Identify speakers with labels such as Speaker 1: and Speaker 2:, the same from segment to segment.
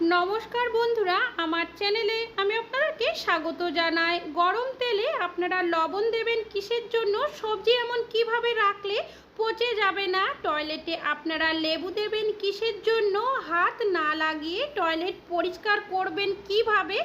Speaker 1: নমস্কার বন্ধুরা, আমার চ্যানেলে আমি আপনাদেরকে স্বাগত জানাই। গরম তেলে আপনারা লবণ দেবেন কিসের জন্য? সবজি এমন কীভাবে রাখলে পচে যাবে না? টয়লেটে আপনারা লেবু দেবেন কিসের জন্য? হাত না লাগিয়ে টয়লেট পরিষ্কার করবেন কীভাবে?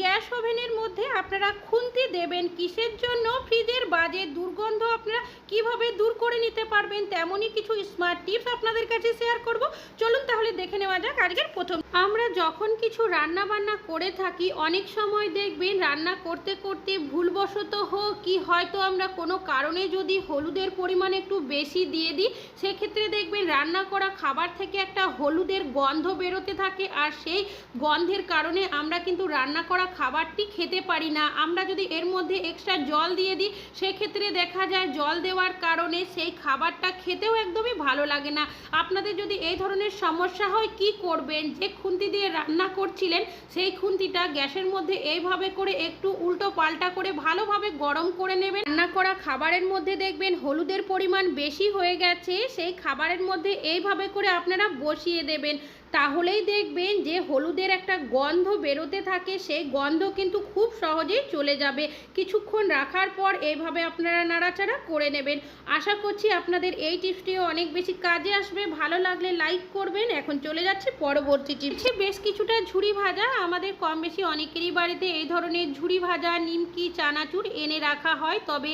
Speaker 1: গ্যাস ওভেনের মধ্যে আপনারা খুন্তি দেবেন কিসের জন্য? ফ্রিজের বাজে দুর্গন্ধ আপনারা কীভাবে দূর করে নিতে পারবেন? তেমনই কিছু স্মার্ট টিপস আপনাদের কাছে শেয়ার করব। চলুন তাহলে দেখে নেওয়া যাক আজকের প্রথম। আমরা যখন কিছু রান্না বান্না করে থাকি, অনেক সময় দেখবেন রান্না করতে করতে ভুলবশত হোক কি হয়তো আমরা কোনো কারণে যদি হলুদের পরিমাণ একটু বেশি দিয়ে দিই, সেক্ষেত্রে দেখবেন রান্না করা খাবার থেকে একটা হলুদের গন্ধ বেরোতে থাকে আর সেই গন্ধের কারণে আমরা কিন্তু রান্না করা খাবারটি খেতে পারি না। আমরা যদি এর মধ্যে এক্সট্রা জল দিয়ে দিই, সেক্ষেত্রে দেখা যায় জল দেওয়ার কারণে সেই খাবারটা খেতেও একদমই ভালো লাগে না। আপনাদের যদি এই ধরনের সমস্যা হয়, কি করবেন? যে খুন্তি দিয়ে রান্না করছিলেন, সেই খুন্তিটা গ্যাসের মধ্যে এইভাবে করে একটু উল্টো পাল্টা করে ভালোভাবে গরম করে নেবেন। রান্না করা খাবারের মধ্যে দেখবেন হলুদের পরিমাণ বেশি হয়ে গেছে, সেই খাবারের মধ্যে এইভাবে করে আপনারা বসিয়ে দেবেন। তাহলেই দেখবেন যে হলুদের একটা গন্ধ বেরোতে থাকে, সেই গন্ধ কিন্তু খুব সহজেই চলে যাবে। কিছুক্ষণ রাখার পর এইভাবে আপনারা নাড়াচাড়া করে নেবেন। আশা করছি আপনাদের এই টিপসটিও অনেক বেশি কাজে আসবে। ভালো লাগলে লাইক করবেন। এখন চলে যাচ্ছে পরবর্তী টিপসে। বেশ কিছুটা ঝুড়ি ভাজা। আমাদের কম বেশি অনেকেরই বাড়িতে এই ধরনের ঝুড়ি ভাজা, নিমকি, চানাচুর এনে রাখা হয়। তবে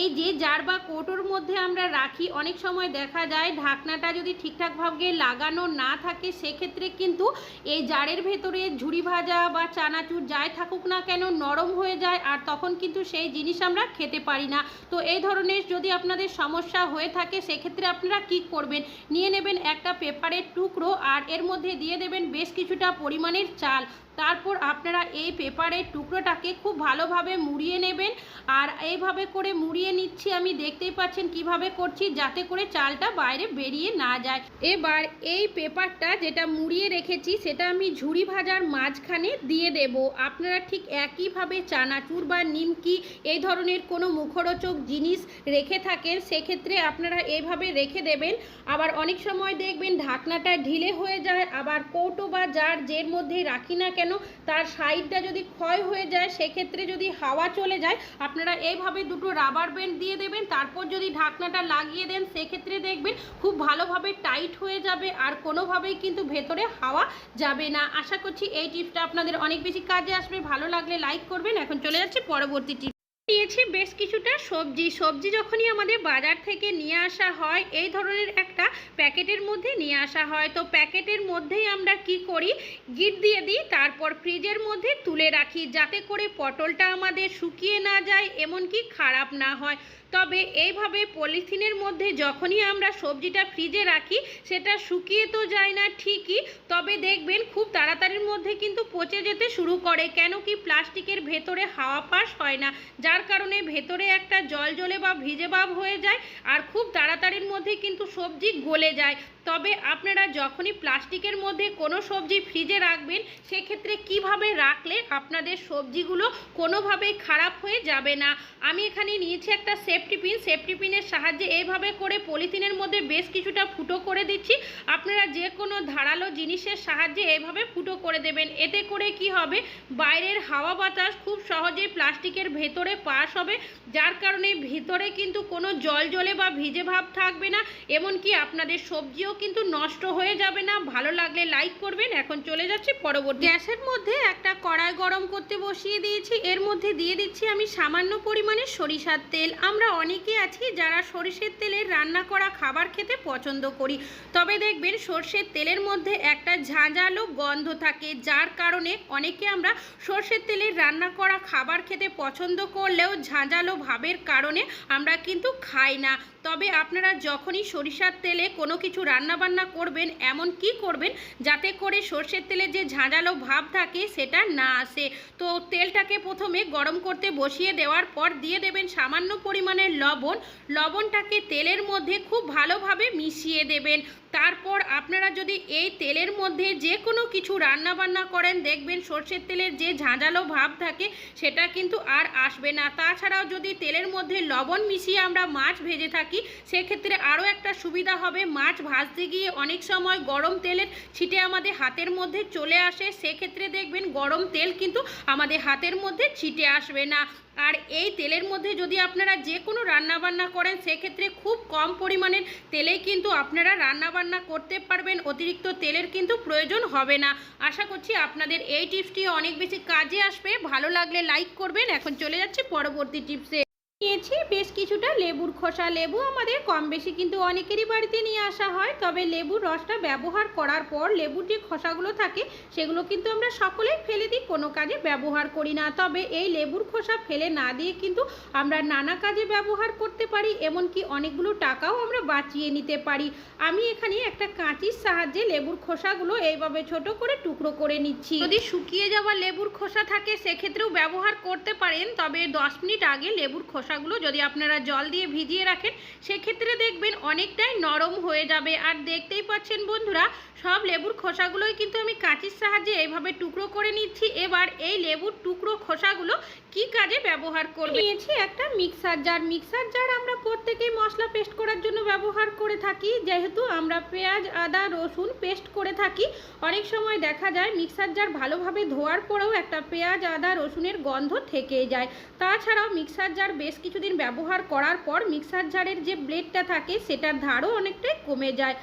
Speaker 1: এই যে জার বা কৌটোর মধ্যে আমরা রাখি, অনেক সময় দেখা যায় ঢাকনাটা যদি ঠিকঠাকভাবে লাগানো না থাকে সেক্ষেত্রে কিন্তু এই জারের ভেতরে ঝুড়ি ভাজা বা চানাচুর যাই থাকুক না কেন নরম হয়ে যায় আর তখন কিন্তু সেই জিনিস আমরা খেতে পারি না। তো এই ধরনের যদি আপনাদের সমস্যা হয়ে থাকে, সেক্ষেত্রে আপনারা কি করবেন? নিয়ে নেবেন একটা পেপারের টুকরো আর এর মধ্যে দিয়ে দেবেন বেশ কিছুটা পরিমাণের চাল। তারপর আপনারা এই পেপারের টুকরোটাকে খুব ভালোভাবে মুড়িয়ে নেবেন আর এইভাবে করে মুড়িয়ে নিচ্ছি। আমি দেখতেই পাচ্ছেন কীভাবে করছি, যাতে করে চালটা বাইরে বেরিয়ে না যায়। এবার এই পেপারটা যেটা মুড়িয়ে রেখেছি, সেটা আমি ঝুড়ি ভাজার মাঝখানে দিয়ে দেব। আপনারা ঠিক একইভাবে চানাচুর বা নিমকি এই ধরনের কোনো মুখরোচক জিনিস রেখে থাকেন, সেক্ষেত্রে আপনারা এইভাবে রেখে দেবেন। আবার অনেক সময় দেখবেন ঢাকনাটা ঢিলে হয়ে যায়, আবার কৌটো বা জার যের মধ্যেই রাখি না কেন, তার সাইডটা যদি ক্ষয় হয়ে যায়, সেক্ষেত্রে যদি হাওয়া চলে যায়, আপনারা এইভাবে দুটো রাবার ব্যান্ড দিয়ে দেবেন, তারপর যদি ঢাকনাটা লাগিয়ে দেন, সেক্ষেত্রে দেখবেন খুব ভালোভাবে টাইট হয়ে যাবে, আর কোনোভাবেই কিন্তু ভেতরে হাওয়া যাবে না। আশা করছি এই টিপসটা আপনাদের অনেক বেশি কাজে আসবে। ভালো লাগলে লাইক করবেন। এখন চলে যাচ্ছে পরবর্তী টিপ। নিয়েছি বেশ কিছুটা সবজি। সবজি যখনই আমাদের বাজার থেকে নিয়ে আসা হয়, এই ধরনের একটা প্যাকেটের মধ্যে নিয়ে আসা হয়। তো প্যাকেটের মধ্যেই আমরা কি করি? গিট দিয়ে দিই, তারপর ফ্রিজের মধ্যে তুলে রাখি। যাতে করে পটলটা আমাদের শুকিয়ে না যায়, এমনকি খারাপ না হয়। তবে এইভাবে পলিথিনের মধ্যে যখনই আমরা সবজিটা ফ্রিজে রাখি, সেটা শুকিয়ে তো যায় না ঠিকই, তবে দেখবেন খুব তাড়াতাড়ির মধ্যে কিন্তু পচে যেতে শুরু করে, কেন কি প্লাস্টিকের ভেতরে হাওয়া পাস হয় না, যার কারণে ভেতরে একটা জল জলে বা ভিজে ভাব হয়ে যায় আর খুব তাড়াতাড়ির মধ্যে কিন্তু সবজি গলে যায়। তবে আপনারা যখনই প্লাস্টিকের মধ্যে কোনো সবজি ফ্রিজে রাখবেন, সেক্ষেত্রে কীভাবে রাখলে আপনাদের সবজিগুলো কোনোভাবেই খারাপ হয়ে যাবে না? আমি এখানে নিয়েছি একটা সেফটি পিন সেফটি পিনের সাহায্যে এইভাবে করে পলিথিনের মধ্যে বেশ কিছুটা ফুটো করে দিচ্ছি। আপনারা যে কোনো ধারালো জিনিসের সাহায্যে এইভাবে ফুটো করে দেবেন। এতে করে কি হবে? বাইরের হাওয়া বাতাস খুব সহজেই প্লাস্টিকের ভেতরে পাস হবে, যার কারণে ভিতরে কিন্তু কোনো জল জলে বা ভিজে ভাব থাকবে না, এমনকি আপনাদের সবজিও কিন্তু নষ্ট হয়ে যাবে না। ভালো লাগলে লাইক করবেন। এখন চলে যাচ্ছি পরবর্তী গ্যাসের মধ্যে একটা কড়াই গরম করতে বসিয়ে দিয়েছি। এর মধ্যে দিয়ে দিচ্ছি আমি সামান্য পরিমাণে সরিষার তেল। আমরা অনেকে আছি যারা সরষের তেলের রান্না করা খাবার খেতে পছন্দ করি। তবে দেখবেন সর্ষের তেলের মধ্যে একটা ঝাঁঝালো গন্ধ থাকে, যার কারণে অনেকে আমরা সরষের তেলের রান্না করা খাবার খেতে পছন্দ করলেও ঝাঁঝালো ভাবের কারণে আমরা কিন্তু খাই না। তবে আপনারা যখনই সরিষার তেলে কোনো কিছু রান্নাবান্না করবেন, এমন কি করবেন যাতে করে সর্ষের তেলে যে ঝাঁঝালো ভাব থাকে সেটা না আসে? তো তেলটাকে প্রথমে গরম করতে বসিয়ে দেওয়ার পর দিয়ে দেবেন সামান্য পরিমাণের লবণ। লবণটাকে তেলের মধ্যে খুব ভালোভাবে মিশিয়ে দেবেন। তারপর আপনারা যদি এই তেলের মধ্যে যে কোনো কিছু রান্না বান্না করেন, দেখবেন সর্ষের তেলের যে ঝাঁঝালো ভাব থাকে সেটা কিন্তু আর আসবে না। তাছাড়াও যদি তেলের মধ্যে লবণ মিশিয়ে আমরা মাছ ভেজে থাকি থাকি সেক্ষেত্রে আরও একটা সুবিধা হবে, মাছ ভাজতে গিয়ে অনেক সময় গরম তেলের ছিটে আমাদের হাতের মধ্যে চলে আসে, সেক্ষেত্রে দেখবেন গরম তেল কিন্তু আমাদের হাতের মধ্যে ছিটে আসবে না। আর এই তেলের মধ্যে যদি আপনারা যে কোনো রান্নাবান্না করেন, সেক্ষেত্রে খুব কম পরিমাণের তেলেই কিন্তু আপনারা রান্নাবান্না করতে পারবেন, অতিরিক্ত তেলের কিন্তু প্রয়োজন হবে না। আশা করছি আপনাদের এই টিপসটি অনেক বেশি কাজে আসবে। ভালো লাগলে লাইক করবেন। এখন চলে যাচ্ছে পরবর্তী টিপসে। নিয়েছি বেশ কিছুটা লেবুর খোসা। লেবু আমাদের কম বেশি কিন্তু অনেকেরই বাড়িতে নিয়ে আসা হয়। তবে লেবুর রসটা ব্যবহার করার পর লেবুর যে খোসাগুলো থাকে, সেগুলো কিন্তু আমরা সকলেই ফেলে দিই, কোনো কাজে ব্যবহার করি না। তবে এই লেবুর খোসা ফেলে না দিয়ে কিন্তু আমরা নানা কাজে ব্যবহার করতে পারি, এমনকি অনেকগুলো টাকাও আমরা বাঁচিয়ে নিতে পারি। আমি এখানে একটা কাঁচির সাহায্যে লেবুর খোসাগুলো এইভাবে ছোট করে টুকরো করে নিচ্ছি। যদি শুকিয়ে যাওয়া লেবুর খোসা থাকে, সেক্ষেত্রেও ব্যবহার করতে পারেন, তবে দশ মিনিট আগে লেবুর খোসাগুলো যদি আপনারা জল দিয়ে ভিজিয়ে রাখেন, সেক্ষেত্রে দেখবেন অনেকটাই নরম হয়ে যাবে। আর দেখতেই পাচ্ছেন বন্ধুরা, সব লেবুর খোসাগুলোই কিন্তু আমি কাঁচির সাহায্যে এইভাবে টুকরো করে নিচ্ছি। এবার এই লেবুর টুকরো খোসাগুলো কি কাজে ব্যবহার করব? নিয়েছি একটা মিক্সার জার। মিক্সার জার আমরা প্রত্যেকেই মশলা পেস্ট করার জন্য ব্যবহার করে থাকি। যেহেতু আমরা পেঁয়াজ, আদা, রসুন পেস্ট করে থাকি, অনেক সময় দেখা যায় মিক্সার জার ভালোভাবে ধোয়ার পরেও একটা পেঁয়াজ, আদা, রসুনের গন্ধ থেকে যায়। তাছাড়াও মিক্সার জার বেশ কিছুদিন ব্যবহার করার পর মিক্সার জারের যে ব্লেডটা থাকে সেটার ধারও অনেকটাই কমে যায়।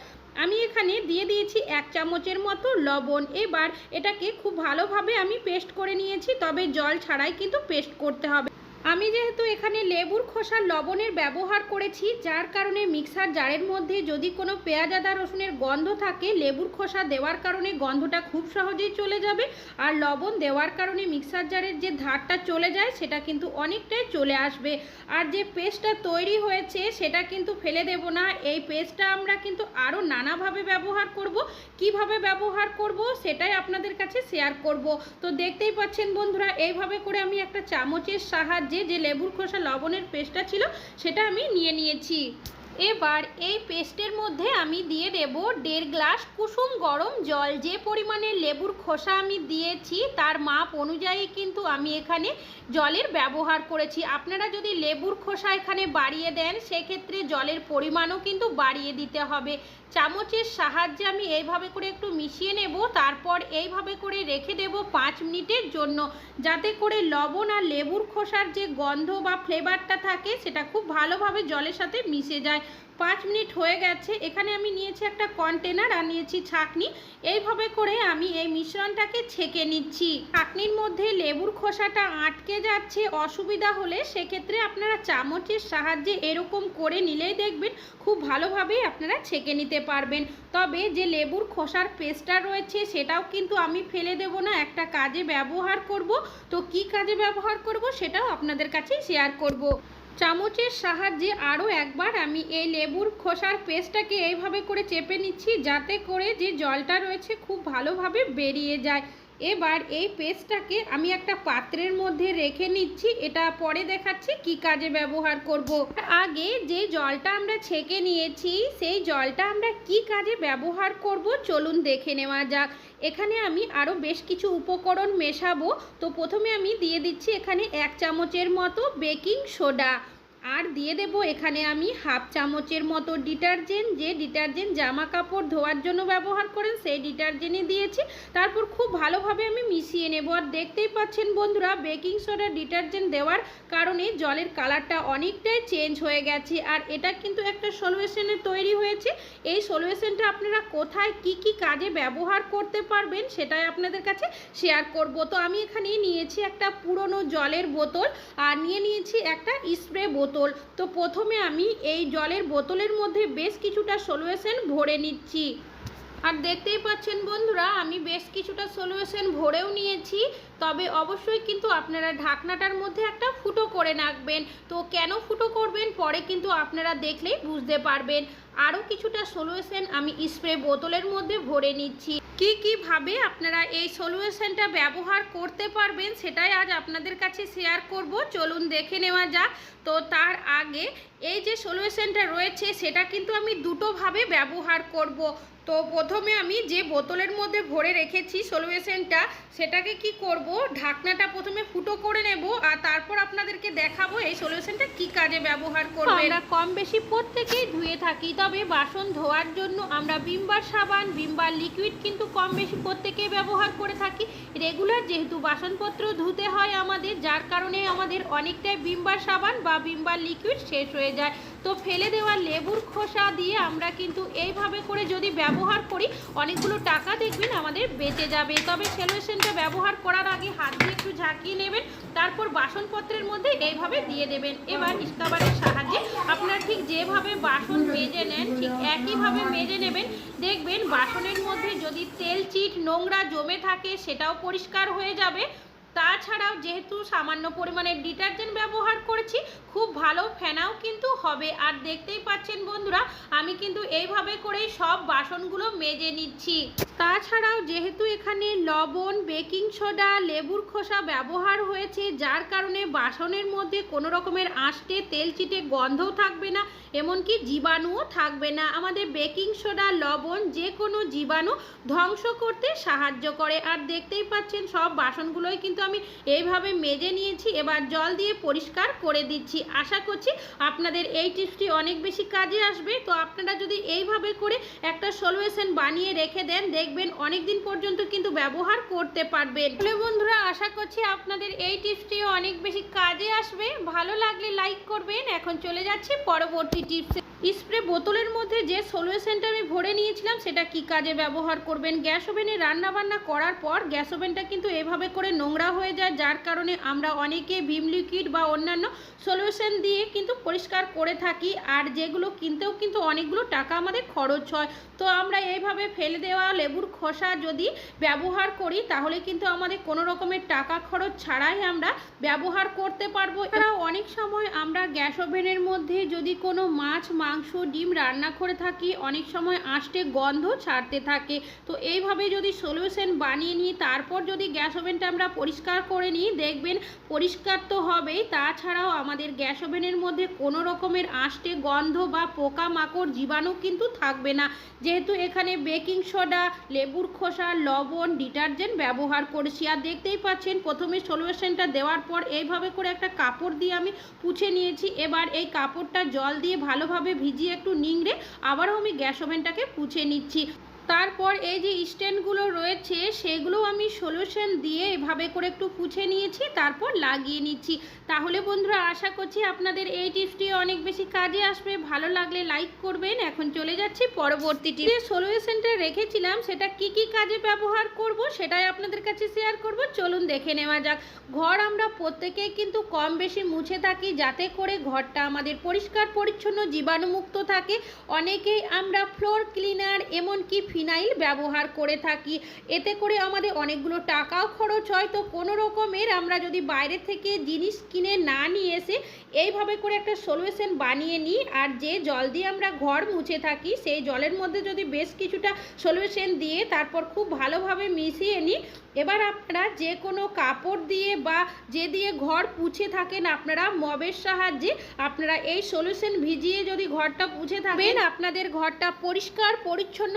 Speaker 1: আমি এখানে দিয়ে দিয়েছি এক চামচের মতো লবণ। এবার এটাকে খুব ভালোভাবে আমি পেস্ট করে নিয়েছি, তবে জল ছাড়াই কিন্তু পেস্ট করতে হবে। আমি যেহেতু এখানে লেবুর খোসার লবণের ব্যবহার করেছি, যার কারণে মিক্সার জারের মধ্যে যদি কোনো পেঁয়াজ, আদা, রসুনের গন্ধ থাকে, লেবুর খোসা দেওয়ার কারণে গন্ধটা খুব সহজেই চলে যাবে আর লবণ দেওয়ার কারণে মিক্সার জারের যে ধারটা চলে যায়, সেটা কিন্তু অনেকটাই চলে আসবে। আর যে পেস্টটা তৈরি হয়েছে, সেটা কিন্তু ফেলে দেব না। এই পেস্টটা আমরা কিন্তু আরও নানাভাবে ব্যবহার করব। কীভাবে ব্যবহার করব, সেটাই আপনাদের কাছে শেয়ার করব। তো দেখতেই পাচ্ছেন বন্ধুরা, এইভাবে করে আমি একটা চামচের সাহায্যে যে লেবুর খোসা লবণের পেস্টটা ছিল, সেটা আমি নিয়ে নিয়েছি। এবার এই পেস্টের মধ্যে আমি দিয়ে দেব দেড় গ্লাস কুসুম গরম জল। যে পরিমাণে লেবুর খোসা আমি দিয়েছি, তার মাপ অনুযায়ী কিন্তু আমি এখানে জলের ব্যবহার করেছি। আপনারা যদি লেবুর খোসা এখানে বাড়িয়ে দেন, সেক্ষেত্রে জলের পরিমাণও কিন্তু বাড়িয়ে দিতে হবে। চামচের সাহায্যে আমি এইভাবে করে একটু মিশিয়ে নেব, তারপর এইভাবে করে রেখে দেব পাঁচ মিনিটের জন্য। যাতে করে লবণ আর লেবুর খোসার যে গন্ধ বা ফ্লেভারটা থাকে, সেটা খুব ভালোভাবে জলের সাথে মিশে যায়। পাঁচ মিনিট হয়ে গেছে, এখানে আমি নিয়েছি একটা কন্টেনার আর নিয়েছি ছাকনি। এইভাবে করে আমি এই মিশ্রণটাকে ছেঁকে নিচ্ছি। ছাকনির মধ্যে লেবুর খোসাটা আটকে যাচ্ছে, অসুবিধা হলে সেক্ষেত্রে আপনারা চামচের সাহায্যে এরকম করে নিলেই দেখবেন খুব ভালোভাবেই আপনারা ছেঁকে নিতে পারবেন। তবে যে লেবুর খোসার পেস্টটা রয়েছে, সেটাও কিন্তু আমি ফেলে দেব না। একটা কাজে ব্যবহার করব। তো কি কাজে ব্যবহার করব, সেটাও আপনাদের কাছেই শেয়ার করব। চামচের সাহায্যে আরও একবার আমি এই লেবুর খোসার পেস্টটাকে এইভাবে করে চেপে নিচ্ছি, যাতে করে যে জলটা রয়েছে খুব ভালোভাবে বেরিয়ে যায়। এবার এই পেস্টটাকে আমি একটা পাত্রের মধ্যে রেখে নিচ্ছি। এটা পরে দেখাচ্ছি কি কাজে ব্যবহার করব। আগে যে জলটা আমরা ছেঁকে নিয়েছি, সেই জলটা আমরা কি কাজে ব্যবহার করব চলুন দেখে নেওয়া যাক। এখানে আমি আরও বেশ কিছু উপকরণ মেশাবো। তো প্রথমে আমি দিয়ে দিচ্ছি এখানে এক চামচের মতো বেকিং সোডা। আর দিয়ে দেব এখানে আমি হাফ চামচের মতো ডিটারজেন্ট। যে ডিটারজেন্ট জামা কাপড় ধোয়ার জন্য ব্যবহার করেন, সেই ডিটারজেন্টই দিয়েছি। তারপর খুব ভালোভাবে আমি মিশিয়ে নেব। আর দেখতেই পাচ্ছেন বন্ধুরা, বেকিং সোডা ডিটারজেন্ট দেওয়ার কারণে জলের কালারটা অনেকটাই চেঞ্জ হয়ে গেছে। আর এটা কিন্তু একটা সলিউশনে তৈরি হয়েছে। এই সলিউশনটা আপনারা কোথায় কি কি কাজে ব্যবহার করতে পারবেন সেটাই আপনাদের কাছে শেয়ার করব। তো আমি এখানে নিয়েছি একটা পুরনো জলের বোতল। আর নিয়ে নিয়েছি একটা স্প্রে বোতল। বোতল। তো প্রথমে আমি এই জলের বোতলের মধ্যে বেশ কিছুটা সলিউশন ভরে নিচ্ছি। আর দেখতেই পাচ্ছেন বন্ধুরা, আমি বেশ কিছুটা সলিউশন ভরেও নিয়েছি। তবে অবশ্যই কিন্তু আপনারা ঢাকনাটার মধ্যে একটা ফুটো করে রাখবেন তো কেন ফুটো করবেন? পরে কিন্তু আপনারা দেখলেই বুঝতে পারবেন। আরও কিছুটা সলিউশন আমি স্প্রে বোতলের মধ্যে ভরে নিচ্ছি। কি কীভাবে আপনারা এই সলিউশনটা ব্যবহার করতে পারবেন সেটাই আজ আপনাদের কাছে শেয়ার করব। চলুন দেখে নেওয়া যাক। তো তার আগে এই যে সলিউশনটা রয়েছে সেটা কিন্তু আমি দুটোভাবে ব্যবহার করব। তো প্রথমে আমি যে বোতলের মধ্যে ভরে রেখেছি সলিউশনটা সেটাকে কি করব? ঢাকনাটা প্রথমে ফুটো করে নেব আর তারপর আপনাদেরকে দেখাবো এই সলিউশনটা কি কাজে ব্যবহার করবে আমরা কম বেশি প্রত্যেকেই ধুয়ে থাকি তবে বাসন ধোয়ার জন্য আমরা বিমবার সাবান বিমবার লিকুইড কিন্তু কম বেশি প্রত্যেকেই ব্যবহার করে থাকি। রেগুলার যেহেতু বাসনপত্র ধুতে হয় আমাদের যার কারণে আমাদের অনেকটাই বিমবার সাবান বা বিমবার লিকুইড শেষ হয়ে যায়। তো ফেলে দেওয়া লেবুর খোসা দিয়ে আমরা কিন্তু এইভাবে করে যদি ব্যবহার করি, অনেকগুলো টাকা দেখবেন আমাদের বেঁচে যাবে। তবে সলিউশনটা ব্যবহার করার আগে হাত দিয়ে একটু ঝাঁকিয়ে নেবেন, তারপর বাসনপত্রের মধ্যে এইভাবে দিয়ে দেবেন। এবার স্কাবারের সাহায্যে আপনারা ঠিক যেভাবে বাসন মেজে নেন, ঠিক একইভাবে মেজে নেবেন। দেখবেন বাসনের মধ্যে যদি তেল, চিট, নোংরা জমে থাকে, সেটাও পরিষ্কার হয়ে যাবে। তাছাড়াও যেহেতু সামান্য পরিমাণে ডিটারজেন্ট ব্যবহার করেছি, খুব ভালো ফেনাও কিন্তু হবে। আর দেখতেই পাচ্ছেন বন্ধুরা, আমি কিন্তু এইভাবে করেই সব বাসনগুলো মেজে নিচ্ছি। তাছাড়াও যেহেতু এখানে লবণ, বেকিং সোডা, লেবুর খোসা ব্যবহার হয়েছে, যার কারণে বাসনের মধ্যে কোনো রকমের আঁশটে তেল চিটে গন্ধও থাকবে না, এমনকি জীবাণুও থাকবে না। আমাদের বেকিং সোডা, লবণ যে কোনো জীবাণু ধ্বংস করতে সাহায্য করে। আর দেখতেই পাচ্ছেন, সব বাসনগুলোই কিন্তু আমি এইভাবে মেজে নিয়েছি, এবার জল দিয়ে পরিষ্কার করে দিচ্ছি। আশা করছি আপনাদের এই টিপসটি অনেক বেশি কাজে আসবে। তো আপনারা যদি এইভাবে করে একটা সলিউশন বানিয়ে রেখে দেন, দেখবেন অনেক দিন পর্যন্ত কিন্তু ব্যবহার করতে পারবেন। তাহলে বন্ধুরা, আশা করছি আপনাদের এই টিপসটি অনেক বেশি কাজে আসবে। ভালো লাগলে লাইক করবেন। এখন চলে যাচ্ছি পরবর্তী টিপসে। স্প্রে বোতলের মধ্যে যে সলিউশনটা আমি ভরে নিয়েছিলাম, সেটা কি কাজে ব্যবহার করবেন? গ্যাস ওভেনে রান্নাবান্না করার পর গ্যাস ওভেনটা কিন্তু এভাবে করে নোংরা হয়ে যায়, যার কারণে আমরা অনেকে ভিম লিকুইড বা অন্যান্য সলিউশন দিয়ে কিন্তু পরিষ্কার করে থাকি, আর যেগুলো কিনতেও কিন্তু অনেকগুলো টাকা আমাদের খরচ হয়। তো আমরা এইভাবে ফেলে দেওয়া লেবুর খোসা যদি ব্যবহার করি, তাহলে কিন্তু আমাদের কোনো রকমের টাকা খরচ ছাড়াই আমরা ব্যবহার করতে পারব। এছাড়াও অনেক সময় আমরা গ্যাস ওভেনের মধ্যে যদি কোনো মাছ, মাংস ডিম রান্না করে থাকি, অনেক সময় আঁশটে গন্ধ ছাড়তে থাকে। তো এইভাবে যদি সলিউশন বানিয়ে নিই, তারপর যদি গ্যাস ওভেনটা আমরা পরিষ্কার করে নিই, দেখবেন পরিষ্কার তো হবেই। তাছাড়াও আমাদের গ্যাস ওভেনের মধ্যে কোনো রকমের আঁশটে গন্ধ বা পোকা মাকড় জীবাণু কিন্তু থাকবে না। যেহেতু এখানে বেকিং সোডা, লেবুর খোসা, লবণ, ডিটারজেন্ট ব্যবহার করেছি। আর দেখতেই পাচ্ছেন, প্রথমে সলিউশনটা দেওয়ার পর এইভাবে করে একটা কাপড় দিয়ে আমি পুছে নিয়েছি। এবার এই কাপড়টা জল দিয়ে ভালোভাবে ভিজিয়ে একটু নিংড়ে আবারও আমি গ্যাস ওভেনটাকে পুছে নিচ্ছি। তারপর এই যে স্ট্যান্ডগুলো রয়েছে, সেগুলো আমি সলিউশন দিয়ে এভাবে করে একটু পুছে নিয়েছি, তারপর লাগিয়ে নিচ্ছি। তাহলে বন্ধুরা, আশা করছি আপনাদের এই টিপসটি অনেক বেশি কাজে আসবে। ভালো লাগলে লাইক করবেন। এখন চলে যাচ্ছি পরবর্তীটি যে সলিউশনটা রেখেছিলাম, সেটা কি কি কাজে ব্যবহার করব, সেটাই আপনাদের কাছে শেয়ার করব। চলুন দেখে নেওয়া যাক। ঘর আমরা প্রত্যেকেই কিন্তু কম বেশি মুছে থাকি, যাতে করে ঘরটা আমাদের পরিষ্কার, পরিচ্ছন্ন, জীবাণুমুক্ত থাকে। অনেকেই আমরা ফ্লোর ক্লিনার এমনকি ফিনাইল ব্যবহার করে থাকি। এতে করে আমাদের অনেকগুলো টাকাও খরচ হয়। তো কোনো রকমের আমরা যদি বাইরে থেকে জিনিস কিনে না নিয়ে এসে এইভাবে করে একটা সলিউশন বানিয়ে নিই, আর যে জল দিয়ে আমরা ঘর মুছে থাকি, সেই জলের মধ্যে যদি বেশ কিছুটা সলিউশন দিয়ে তারপর খুব ভালোভাবে মিশিয়ে নিই, এবার আপনারা যে কোনো কাপড় দিয়ে বা যে দিয়ে ঘর পুছে থাকেন, আপনারা মবের সাহায্যে আপনারা এই সলিউশন ভিজিয়ে যদি ঘরটা পুছে থাকেন, আপনাদের ঘরটা পরিষ্কার, পরিচ্ছন্ন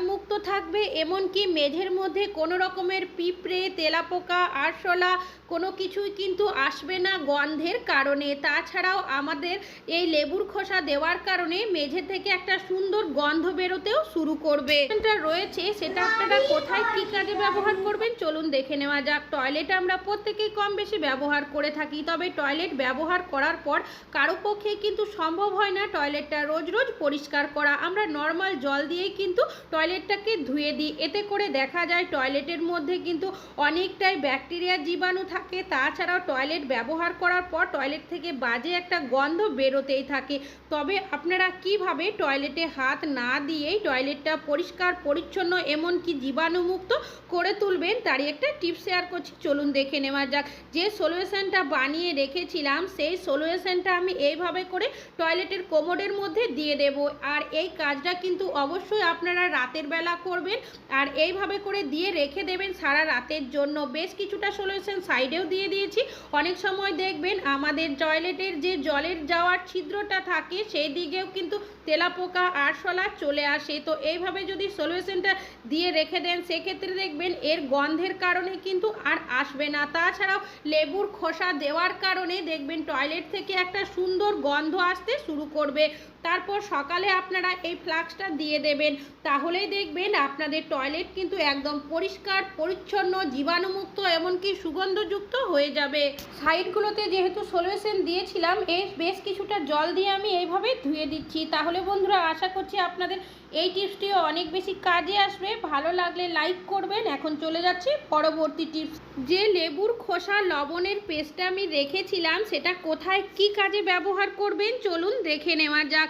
Speaker 1: জীবাণুমুক্ত থাকবে, এমনকি মেঝের মধ্যে কোনো রকমের পিঁপড়ে, তেলাপোকা, আরশোলা কোনো কিছুই কিন্তু আসবে না গন্ধের কারণে। তাছাড়াও আমাদের এই লেবুর খোসা দেওয়ার কারণে মেঝে থেকে একটা সুন্দর গন্ধ বেরোতেও শুরু করবে। রয়েছে, সেটা আপনারা কোথায়, কী কাজে ব্যবহার করবেন, চলুন দেখে নেওয়া যাক। টয়লেট আমরা প্রত্যেকেই কম বেশি ব্যবহার করে থাকি, তবে টয়লেট ব্যবহার করার পর কারও পক্ষে কিন্তু সম্ভব হয় না টয়লেটটা রোজ রোজ পরিষ্কার করা। আমরা নর্মাল জল দিয়েই কিন্তু টয়লেটটাকে ধুয়ে দিই। এতে করে দেখা যায় টয়লেটের মধ্যে কিন্তু অনেকটাই ব্যাকটেরিয়া জীবাণু থাকে। তাছাড়াও টয়লেট ব্যবহার করার পর টয়লেট থেকে বাজে একটা গন্ধ বেরোতেই থাকে। তবে আপনারা কীভাবে টয়লেটে হাত না দিয়েই টয়লেটটা পরিষ্কার, পরিচ্ছন্ন, এমনকি জীবাণুমুক্ত করে তুলবেন তারই একটা টিপস শেয়ার করছি। চলুন দেখে নেওয়া যাক। যে সলিউশনটা বানিয়ে রেখেছিলাম, সেই সলিউশনটা আমি এইভাবে করে টয়লেটের কোমোডের মধ্যে দিয়ে দেব। আর এই কাজটা কিন্তু অবশ্যই আপনারা রাতে রাতের বেলা করবেন। আর এইভাবে করে দিয়ে রেখে দেবেন সারা রাতের জন্য। বেশ কিছুটা সলিউশন সাইডেও দিয়ে দিয়েছি। অনেক সময় দেখবেন আমাদের টয়লেটের যে জলের যাওয়ার ছিদ্রটা থাকে, সেই দিকেও কিন্তু তেলাপোকা আরশোলা চলে আসে। তো এইভাবে যদি সলিউশনটা দিয়ে রেখে দেন, সেক্ষেত্রে দেখবেন এর গন্ধের কারণে কিন্তু আর আসবে না। তাছাড়াও লেবুর খোসা দেওয়ার কারণে দেখবেন টয়লেট থেকে একটা সুন্দর গন্ধ আসতে শুরু করবে। তারপর সকালে আপনারা এই ফ্লাক্সটা দিয়ে দেবেন। তাহলেই দেখবেন আপনাদের টয়লেট কিন্তু একদম পরিষ্কার, পরিচ্ছন্ন, জীবাণুমুক্ত, এমনকি সুগন্ধযুক্ত হয়ে যাবে। সাইডগুলোতে যেহেতু সলিউশন দিয়েছিলাম, এর বেশ কিছুটা জল দিয়ে আমি এইভাবে ধুয়ে দিচ্ছি। তাহলে বন্ধুরা, আশা করছি আপনাদের এই টিপসটিও অনেক বেশি কাজে আসবে। ভালো লাগলে লাইক করবেন। এখন চলে যাচ্ছি পরবর্তী টিপস। যে লেবুর খোসা লবণের পেস্টটা আমি রেখেছিলাম, সেটা কোথায়, কি কাজে ব্যবহার করবেন? চলুন দেখে নেওয়া যাক।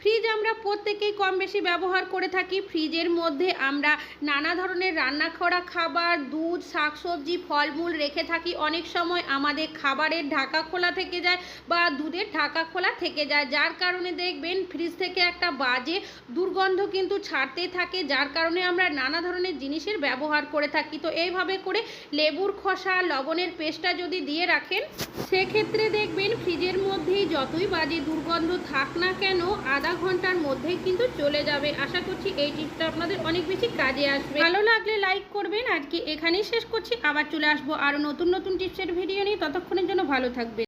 Speaker 1: ফ্রিজ আমরা প্রত্যেকেই কম বেশি ব্যবহার করে থাকি। ফ্রিজের মধ্যে আমরা নানা ধরনের রান্না করা খাবার, দুধ, শাকসবজি, ফলমূল রেখে থাকি। অনেক সময় আমাদের খাবারের ঢাকা খোলা থেকে যায় বা দুধের ঢাকা খোলা থেকে যায়। যার কারণে দেখবেন ফ্রিজ থেকে একটা বাজে দুর্গন্ধ কিন্তু ছাড়তেই থাকে। যার কারণে আমরা নানা ধরনের জিনিসের ব্যবহার করে থাকি। তো এইভাবে করে লেবুর খোসা, লবণের পেস্টটা যদি দিয়ে রাখেন, সেক্ষেত্রে দেখবেন ফ্রিজের মধ্যেই যতই বাজে দুর্গন্ধ থাক না কেন আধা ঘণ্টার মধ্যেই কিন্তু চলে যাবে। আশা করছি এই টিপসটা আপনাদের অনেক বেশি কাজে আসবে। ভালো লাগলে লাইক করবেন। আজকে এখানেই শেষ করছি। আবার চলে আসব আরও নতুন নতুন টিপসের ভিডিও নিয়ে। ততক্ষণের জন্য ভালো থাকবেন।